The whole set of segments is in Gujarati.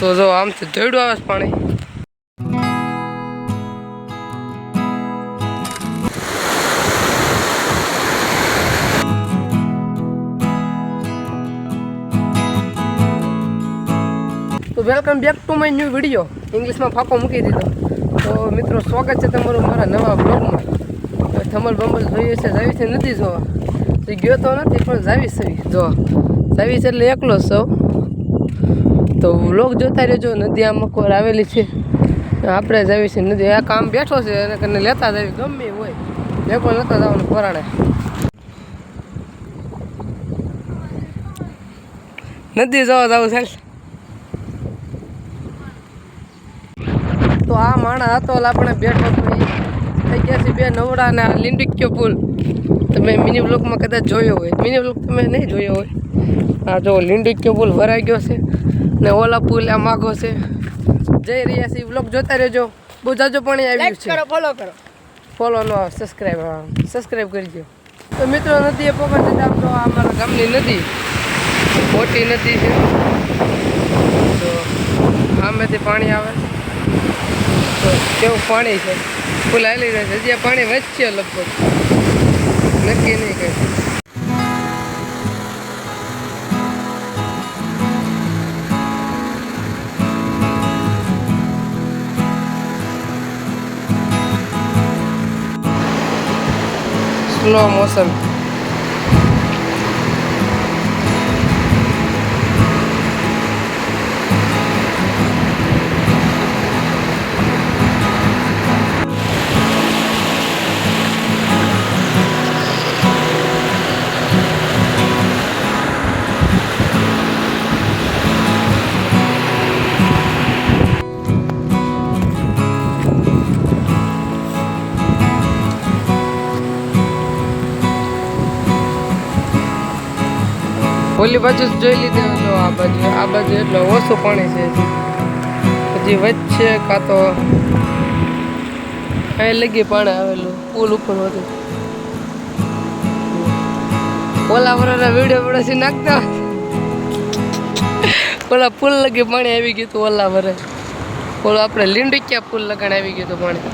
તો જો આમથી ધોયડું આવે છે પાણી. તો welcome back to my new video ઇંગ્લિશમાં ફાંકો મૂકી દીધો. તો મિત્રો, સ્વાગત છે તમારું મારા નવા બ્લોગમાં થમલ બંબલ જોઈએ છે, જાવી છે, નથી જોવા. તો ગયો તો નથી, પણ જાવી છે જો જાવી. છે એટલે એકલો સૌ તો વ્લોગ જોતા રહેજો, નદી આ મકોર આવેલી છે. આપણે જાવી છે, નદી. આ કામ બેઠો છે અને કને લેતા જવી ગમે હોય. લેકો લેતા જવાનું પરાણે નદી જવા જવું છે. તો આ માણા હતો આપણે બેઠો તો થઈ ગયા છે બે નવડા ને લીંડિક્યો પુલ. તમે મિની બ્લોકમાં કદાચ જોયો હોય. મિની બ્લોક તમે નહીં જોયો હોય. આ જો લીંડિક્યો પુલ ભરાઈ ગયો છે ને ઓલા પુલ આ માગો છે. જઈ રહ્યા છે બ્લોક જોતા રહેજો. બહુ જાજો પાણી આવ્યું છે. ફોલો કરો. ફોલો નો સબસ્ક્રાઈબ સબસ્ક્રાઈબ કરજો. તો મિત્રો નદીએ પકડ દીધા આમ તો અમારા ગામની નદી. મોટી નદી છે. તો આમેથી પાણી આવે. તો કેવું પાણી છે? ફૂલ હાલી રહ્યા છે. હજી પાણી વચ્ચે લગભગ. નક્કી નહીં કંઈ. સ્લો મોશન ઓલી બાજુ જ જોઈ લીધી જો આ બાજુ આ બાજુ એટલે ઓછું પાણી છે હજી. વચ્ચે કાં તો અહીં લગી પાણી આવેલું, પુલ ઉપર હતું ઓલા વરાના વીડિયો પડે નાખતા ઓલા પુલ લગી પાણી આવી ગયું હતું ઓલા વરે ઓલો આપણે લીંડીક્યા પુલ લગાણ આવી ગયું હતું પાણી.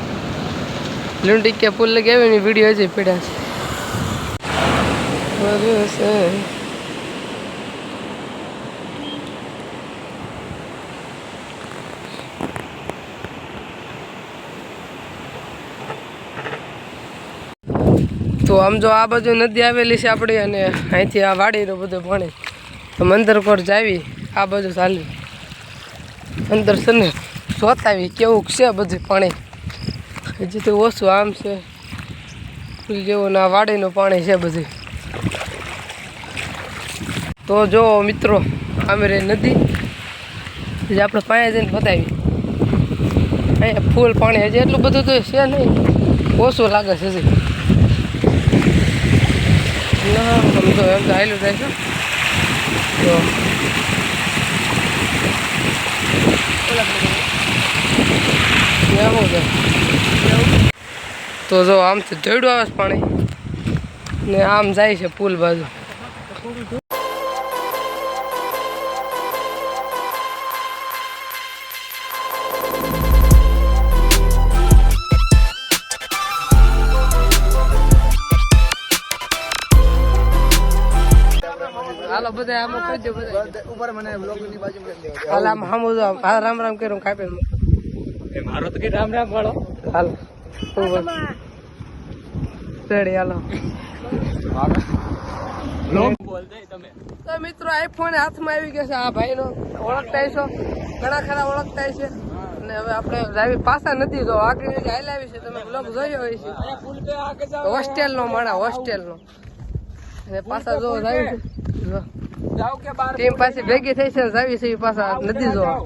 લીંડીક્યા પુલ લગી આવી ને વીડિયો હજી પડ્યા છે. તો આમ જો આ બાજુ નદી આવેલી છે આપણી અને અહીંથી આ વાડીનું બધું પાણી. તો મંદર પર જાવી આ બાજુ ચાલી અંદર છે ને જોતાવી કેવું છે બધું પાણી. હજી તો ઓછું આમ છે. ફૂલ જેવું ને આ વાડીનું પાણી છે બધું. તો જો મિત્રો, આમે રહી નદી. જે આપણે પાસે જઈને બતાવી. અહીંયા ફૂલ પાણી હજી એટલું બધું તો છે નહીં. ઓછું લાગે છે હજી. ના સમજો એમ તો આવેલું થાય છે. તો તો જો આમથી ધોયડું આવે છે પાણી. ને આમ જાય છે પુલ બાજુ. હાલો બધા આમ કહી દો બધા. ઉપર મને બ્લોગની બાજુમાં હાલ આમ હામું જો હા રામ રામ કર્યું કાપે મારો તો કે રામ રામ વાળો. હાલ. રેડી હાલો. બ્લોગ બોલ દે તમે. તો મિત્રો આઈફોન હાથમાં આવી ગયો છે. આ ભાઈનો ઓળખતા છો. ઘણા ખરા ઓળખતા છે. અને હવે આપણે લાવી પાછા નથી જો આગળ હાલ આવી છે. તમે બ્લોગ જોયો હોય છે. હોસ્ટેલ નો માણા હોસ્ટેલ નો પાછા જો લાવી છે. ટીમ પાસે ભેગી થઈ છે જાવી છે પાછા નથી જોવા.